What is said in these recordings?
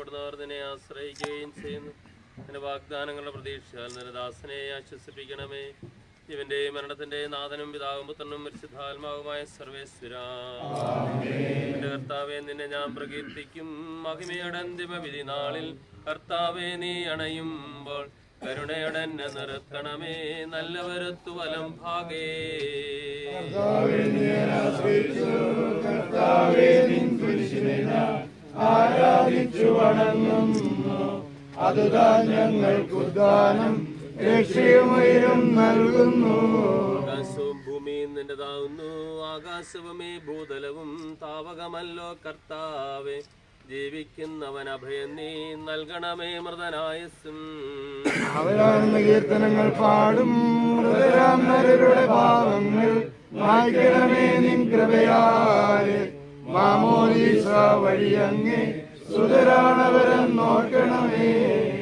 ഭയപ്പെടുന്നവർ നിന്നെ ആശ്രയിക്കുകയും ചെയ്യുന്നു. നിന്റെ വാഗ്ദാനങ്ങളുടെ പ്രതീക്ഷയാൽ നിന്റെ ദാസനെ ആശ്വസിപ്പിക്കണമേ. ഇവന്റെ മരണത്തിന്റെ നാഥനും പിതാവും പുത്രനും പരിശുദ്ധാത്മാവുമായ സർവേശ്വര. എന്റെ കർത്താവെ നിന്നെ ഞാൻ പ്രകീർത്തിക്കും. മഹിമയുടെ അന്തിമ വിധി നാളിൽ കർത്താവെ നീ അണയുമ്പോൾ കരുണയുടെ നിർത്തണമേ നല്ല വരുത്തു വലം ഭാഗേ. ആരാധിച്ചു വണങ്ങുന്നു അതുതാൻ ഞങ്ങൾക്കുദാനം രക്ഷയുമയിലും നൽകുന്നു. ആകാശവും ഭൂമിയും നിന്റെതാവുന്നു. ആകാശവുമേ ഭൂതലവും. താവകമല്ലോ കർത്താവേ. ജീവിക്കുന്നവൻ അഭയം നീ നൽകണമേ മൃതനായസും അവരാണെന്ന് കീർത്തനങ്ങൾ പാടും. മൃതരാം നരരുടെ പാവങ്ങൾ മായ്ക്കണമേ നിൻ കൃപയാലെ മാമോദീസ വഴിയങ്ങേ സുതരാണവരെന്നോർക്കണമേ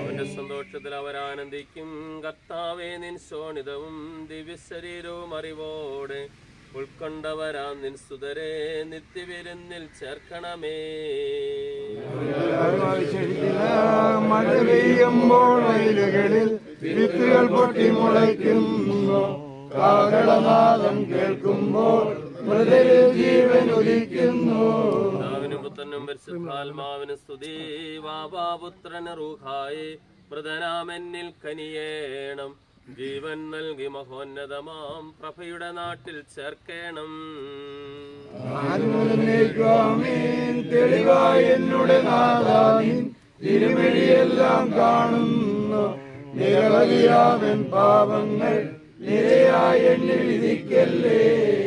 അവന്റെ സന്തോഷത്തിൽ അവരാനന്ദിക്കും. കർത്താവേ നിൻ ശോണിതവും ദിവ്യശരീരവും അറിവോടെ ഉൾക്കൊണ്ടവരാ. നിൻ സുതരെ നിത്യവിരുന്നിൽ ചേർക്കണമേ. മഴ പെയ്യുമ്പോൾ വയലുകളിൽ വിത്തുകൾ പൊട്ടി മുളയ്ക്കുന്നു. കാകളനാദം കേൾക്കുമ്പോൾ ജീവൻ പിതാവിനും പുത്രനും പരിശുദ്ധാത്മാവിന് സ്തുതി. വാപാപുത്രന് റൂഹായി. മൃതനാമെന്നിൽ കനിയേണം. ജീവൻ നൽകി മഹോന്നതമാം. പ്രഭയുടെ നാട്ടിൽ ചേർക്കേണം. തെളിവായി എന്നുടെ തിരുമഴിയെല്ലാം കാണുന്നു. നിരവധിയാവൻ പാപങ്ങൾ നിരയായി എന്നെ വിധിക്കല്ലേ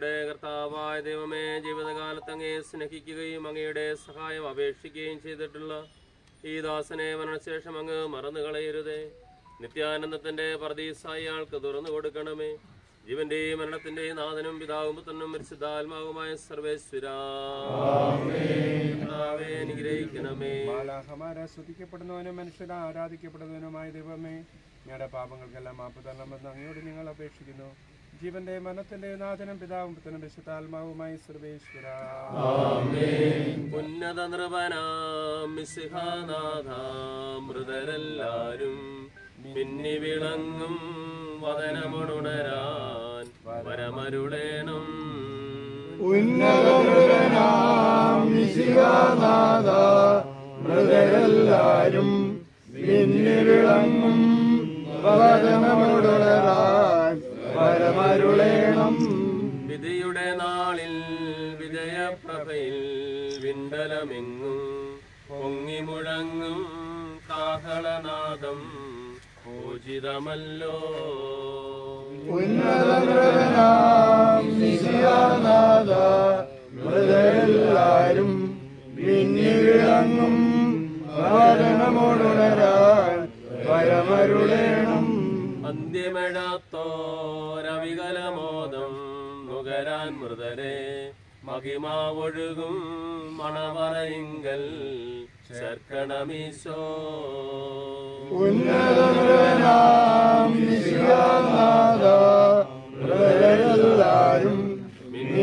നിങ്ങളുടെ കർത്താവായ ദൈവമേ ജീവിതകാലത്ത് അങ്ങയെ സ്നേഹിക്കുകയും അങ്ങയുടെ സഹായം അപേക്ഷിക്കുകയും ചെയ്തിട്ടുള്ള ഈ ദാസനെ മരണശേഷം അങ്ങ് മറന്നു കളയരുതേ. നിത്യാനന്ദത്തിന്റെ പ്രതീസായി ആൾക്ക് തുറന്നു കൊടുക്കണമേ. ജീവന്റെയും മരണത്തിന്റെയും നാഥനും പിതാവും പുത്രനും പരിശുദ്ധാത്മാവുമായ സർവേശ്വരാ. അനുഗ്രഹിക്കണമേ. ആരാധിക്കപ്പെടുന്നവനുമായ ദൈവമേ ഞങ്ങളുടെ പാപങ്ങൾക്കെല്ലാം മാപ്പ് തരണമെന്ന് അങ്ങയോട് ഞങ്ങൾ അപേക്ഷിക്കുന്നു. ജീവന്റെ മനത്തിന്റെ നാഥനും പിതാവും പുത്രനും വിശുദ്ധാത്മാവുമായി സർവേശ്വര. ഉന്നത നൃപനാം മിശിഹാനാഥാം മൃതരെല്ലാരും മിന്നി വിളങ്ങും വദനമുണരാൻ വരമരുളേണം. ഉന്നത നിശികാനാഥ മൃതരെല്ലാരും മിന്നി വിളങ്ങും വചനമുടരാൻ പരമരുളേണം വിധിയുടെ നാളിൽ വിജയപ്രഭയിൽ വിണ്ടലമെങ്ങും പൊങ്ങി മുഴങ്ങും കാഹളനാദം പൂജിതമല്ലോ. ഉന്നതനാം നിശികാനാഥ മൃതരെല്ലാരും പിന്നെ വിളങ്ങും പരമരുളേണം. അന്ത്യമെഴാത്തോരവികലമോദം നുകരാൻ മൃതരെ മഹിമാവൊഴുകും മണവറയിങ്കൽ ചേർക്കണമീശോ. മിന്നി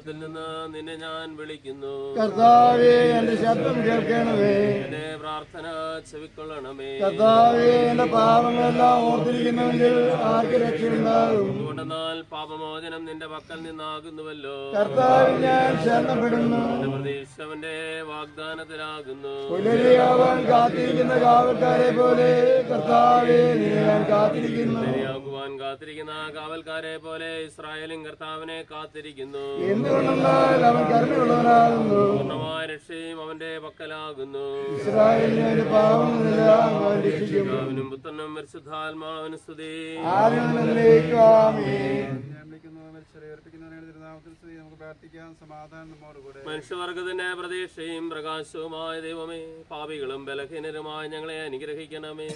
അഗാധത്തിൽ നിന്ന് നിന്നെ ഞാൻ വിളിക്കുന്നു. കർത്താവേ എന്റെ ശബ്ദം കേൾക്കണമേ. എന്റെ പ്രാർത്ഥന ചെവിക്കൊള്ളണമേ. കർത്താവേ എന്റെ പാപങ്ങളെല്ലാം ഓർത്തിരിക്കുന്നുവെങ്കിൽ ആർക്ക് രക്ഷയുണ്ടാകും? പാപമോചനം നിന്റെ പക്കൽ നിന്നാകുന്നുവല്ലോ. ഞാൻ ശരണപ്പെടുന്നു. എന്റെ പ്രതീക്ഷ അവന്റെ വാഗ്ദാനത്തിലാകുന്നു. പുലരിയാവാൻ കാത്തിരിക്കുന്ന കാവൽക്കാരെ പോലെ കർത്താവേ ഞാൻ കാത്തിരിക്കുന്നു. ശരിയാകുവാൻ കാത്തിരിക്കുന്ന കാവൽക്കാരെ പോലെ ഇസ്രായേലും കർത്താവിനെ കാത്തിരിക്കുന്നു. അവൻ പൂർണമായ രക്ഷയും അവന്റെ പക്കലാകുന്നു. അവൻ അവനും പുത്രനും പരിശുദ്ധാത്മാവിന് സ്തുതി. മനുഷ്യവർഗത്തിന്റെ പ്രതീക്ഷയും പ്രകാശവുമായ ദൈവമേ പാപികളും ബലഹീനരുമായ ഞങ്ങളെ അനുഗ്രഹിക്കണമേ.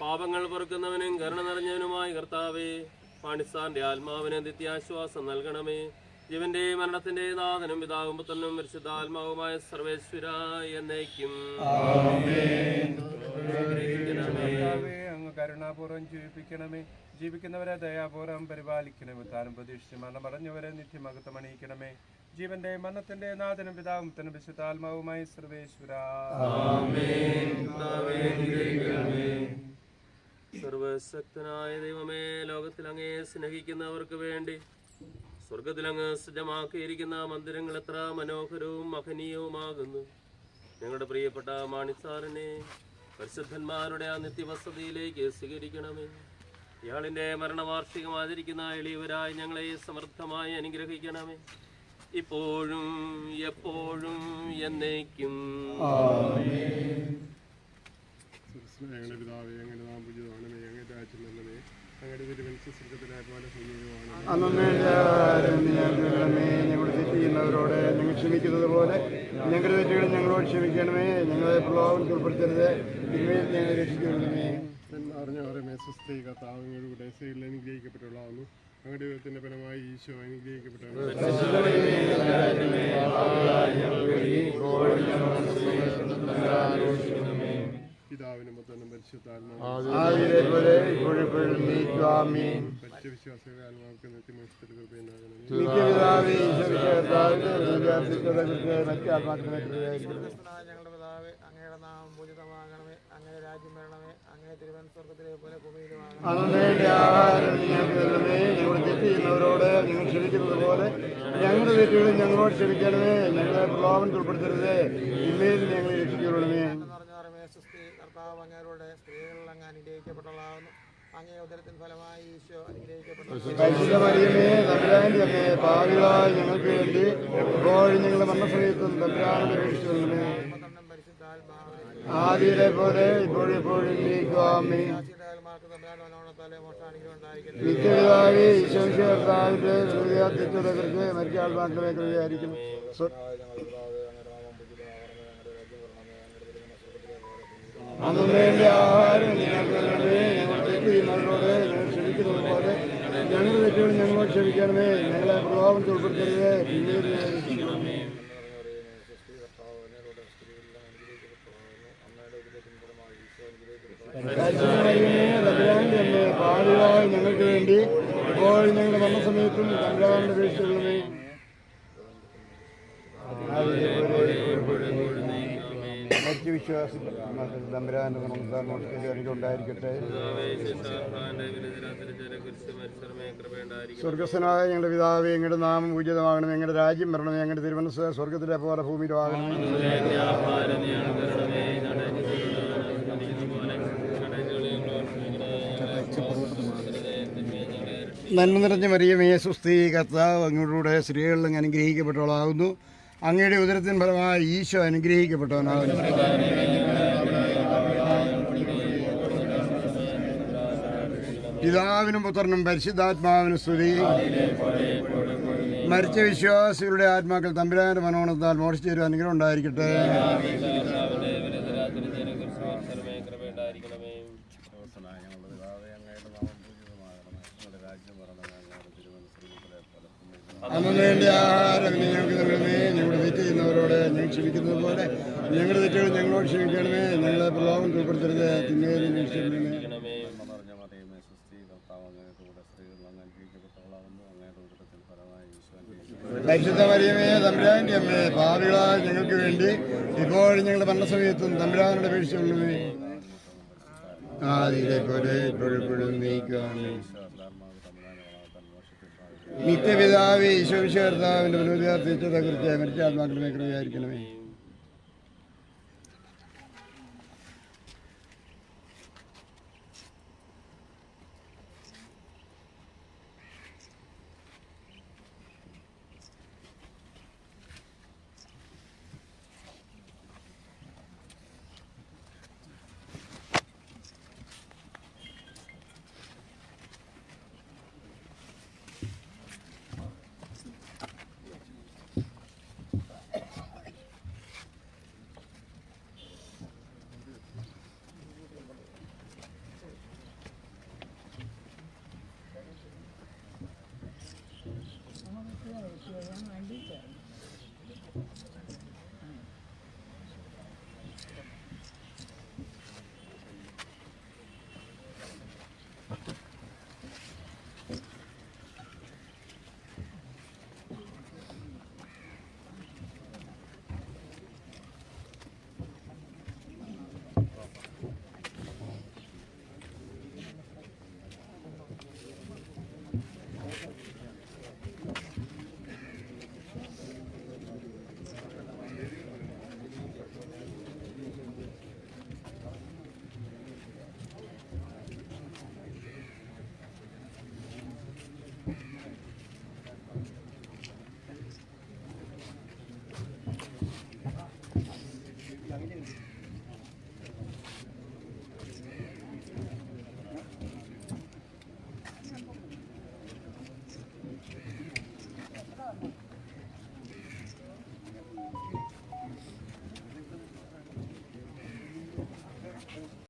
പാപങ്ങൾ പൊറുക്കുന്നവനും കരുണ നിറഞ്ഞവനുമായ കർത്താവേ പാണിസ്ഥാന്റെ ആത്മാവിന് നിത്യാശ്വാസം നൽകണമേ. ജീവന്റെ മരണത്തിന്റെ നാഥനും പിതാവും പുത്രനും പരിശുദ്ധാത്മാവുമായ സർവേശ്വര എന്നേക്കും. അങ്ങ് കരുണ കരുണാപൂർവം ജീവിപ്പിക്കണമേ. ജീവിക്കുന്നവരെ ദയാപൂർവം പരിപാലിക്കണമേ. താനും പ്രതീക്ഷിച്ച് മരണമടഞ്ഞവരെ നിത്യമകത്തം അണിയിക്കണമേ ജീവന്റെ മരണത്തിന്റെ നാഥനും പിതാവും തന്നെ വിശുദ്ധാത്മാവുമായി സർവേശ്വര. സർവശക്തനായ ദൈവമേ ലോകത്തിൽ അങ്ങേ സ്നേഹിക്കുന്നവർക്ക് വേണ്ടി സ്വർഗത്തിൽ അങ്ങ് സജ്ജമാക്കിയിരിക്കുന്ന മന്ദിരങ്ങൾ എത്ര മനോഹരവും മഹനീയവുമാകുന്നു. ഞങ്ങളുടെ പ്രിയപ്പെട്ട മാണിസാറിനെ പരിശുദ്ധന്മാരുടെ ആ നിത്യവസതിയിലേക്ക് സ്വീകരിക്കണമേ. ഇയാളിന്റെ മരണവാർഷികം ആചരിക്കുന്ന എളിയവരായി ഞങ്ങളെ സമൃദ്ധമായി അനുഗ്രഹിക്കണമേ. ഇപ്പോഴും എപ്പോഴും എന്നേക്കും. ഞങ്ങളുടെ നാം ഞങ്ങൾ ക്ഷമിക്കുന്നത് പോലെ ഞങ്ങളുടെ തെറ്റുകൾ ഞങ്ങളോട് ക്ഷമിക്കണമേ ഞങ്ങളെ പ്രലോഭനത്തിൽ ഉൾപ്പെടുത്തരുത് ഞങ്ങൾ രക്ഷിക്കണമേ അറിഞ്ഞവരെ സ്വസ്ഥ കർത്താവുകളുടെ കൂടെ സൈഡിൽ അനുഗ്രഹിക്കപ്പെട്ടുള്ളതാവുന്നു. ഞങ്ങളുടെ ദൈവത്തിന്റെ ഫലമായി ഈശോ അനുഗ്രഹിക്കപ്പെട്ടു പിതാവിനും പുത്രനും ഞങ്ങളുടെ പിതാവ് അങ്ങയുടെ നാമം പൂജിതമാകണമേ. അങ്ങനെ രാജ്യം വരണമേ. അന്നേന്റെ ആഹാരം ഞങ്ങൾക്ക് തരണമേ ഞങ്ങൾ തെറ്റ് ചെയ്യുന്നവരോട് നിങ്ങൾ ക്ഷമിക്കുന്നത് പോലെ ഞങ്ങളുടെ തെറ്റുകളും ഞങ്ങളോട് ക്ഷമിക്കണമേ ഞങ്ങളെ പ്രലോഭനത്തിൽ ഉൾപ്പെടുത്തരുത്. ഇമ്മയിൽ ഞങ്ങൾ രക്ഷിക്കണമേ. കർത്താവ് അങ്ങേരുടെ സ്ത്രീകളിൽ അങ്ങ് അനുഗ്രഹിക്കപ്പെട്ടതാകുന്നു അങ്ങേ ഉദരത്തിൻ ഫലമായി ഈശോ അനുഗ്രഹിക്കപ്പെട്ടു ഞങ്ങൾക്ക് വേണ്ടി ഇപ്പോഴും ഞങ്ങളുടെ മരണസമയത്തും തമ്പുരാനെ രക്ഷിക്കണമേ മോക്ഷാനുഗ്രഹം ഉണ്ടായിരിക്കട്ടെ നിത്യപിതാവേ ഈശ്വരകർത്താവിന്റെ ഹൃദയാത്യത്വതകർക്ക് മരിച്ച ആത്മാക്കളെ കൃപയായിരിക്കും. സ്വ- അന്ന് വേണ്ട ആഹാരം ഞങ്ങൾ ഞങ്ങൾ ക്ഷമിക്കുന്നത് പോലെ ഞങ്ങളുടെ തെറ്റുകൾ ഞങ്ങളോട് ക്ഷമിക്കണമേ. ഞങ്ങളെ പ്രലോഭനത്തിൽ ഉൾപ്പെടുത്തരുത്. പിന്നീട് ഞങ്ങളെ രക്ഷിക്കണമേ തമ്പുരാന്റെ അമ്മേ പാടുകളായി ഞങ്ങൾക്ക് വേണ്ടി ഇപ്പോൾ ഞങ്ങളുടെ മരണസമയത്തും തമ്പുരാന്റെ വീഴ്ചകളെ മറ്റു വിശ്വാസി തമ്പുരാന്റെ നമുക്ക് ഉണ്ടായിരിക്കട്ടെ. സ്വർഗസ്വനായ ഞങ്ങളുടെ പിതാവ് ഞങ്ങളുടെ നാമം പൂജിതമാകണം ഞങ്ങളുടെ രാജ്യം വരണം ഞങ്ങളുടെ തിരുവനന്ത സ്വർഗത്തിലെ പോലെ ഭൂമിയിലാകണം നന്മ നിറഞ്ഞ മറിയമേ സുസ്ഥി കർത്താവ് അങ്ങോട്ടൂടെ സ്ത്രീകളിൽ അങ്ങ് അനുഗ്രഹിക്കപ്പെട്ടവളാകുന്നു. അങ്ങയുടെ ഉദരത്തിൻ ഫലമായി ഈശോ അനുഗ്രഹിക്കപ്പെട്ടവനാകുന്നു. പിതാവിനും പുത്രനും പരിശുദ്ധാത്മാവിനും സ്തുതി. മരിച്ച വിശ്വാസികളുടെ ആത്മാക്കൾ തമ്പുരാന്റെ മനോണത്താൽ മോഷിച്ചു തരും അനുഗ്രഹം ഉണ്ടായിരിക്കട്ടെ. വേണ്ട ആഹാരം ഞങ്ങൾക്ക് തരണമേ ക്ഷമിക്കുന്നത് പോലെ ഞങ്ങളുടെ തെറ്റുകൾ ഞങ്ങളോട് ക്ഷമിക്കണമേ ഞങ്ങളെ പ്രലോഭം ഉൾപ്പെടുത്തരുത് തിന്മയിൽ രക്ഷിക്കണമേ പരിശുദ്ധ മറിയമേ തമ്പുരാന്റെ അമ്മേ പാവികളായ ഞങ്ങൾക്ക് വേണ്ടി ഇപ്പോഴും ഞങ്ങളുടെ ഭരണസമയത്തും തമ്പുരാനുടെ വീഴ്ചയുള്ളവേ ആദിയിലെ പോലെ ഇപ്പോഴെപ്പോഴും നീക്കുവാണ് നിത്യപിതാവേ ഈശോവിശ കർത്താവിന്റെ പുനരുദ്ധാർത്തിച്ചതകൃത്യ മരിച്ച ആത്മാക്കളുടെ കൃപയായിരിക്കണമേ.